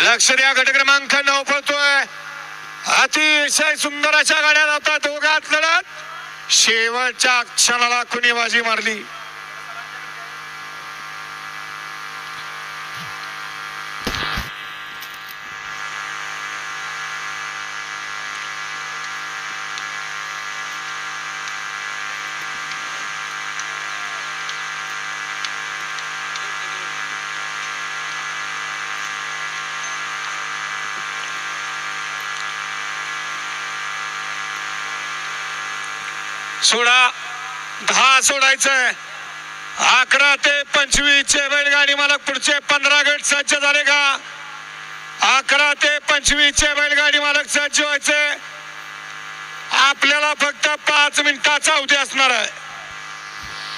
लक्ष द्या गट क्रमांक नऊ पळतोय. अतिशय सुंदर अशा गाड्या जातात. दोघात लढत. शेवटच्या क्षणाला कुणी बाजी मारली. सोडा. दहा सोडायचंय. अकरा ते पंचवीस चे बैलगाडी मालक पुढचे पंधरा गट सज्ज झाले का? अकरा ते पंचवीस चे बैलगाडी मालक सज्ज व्हायचे. आपल्याला फक्त पाच मिनिटाचा अवधी असणार आहे.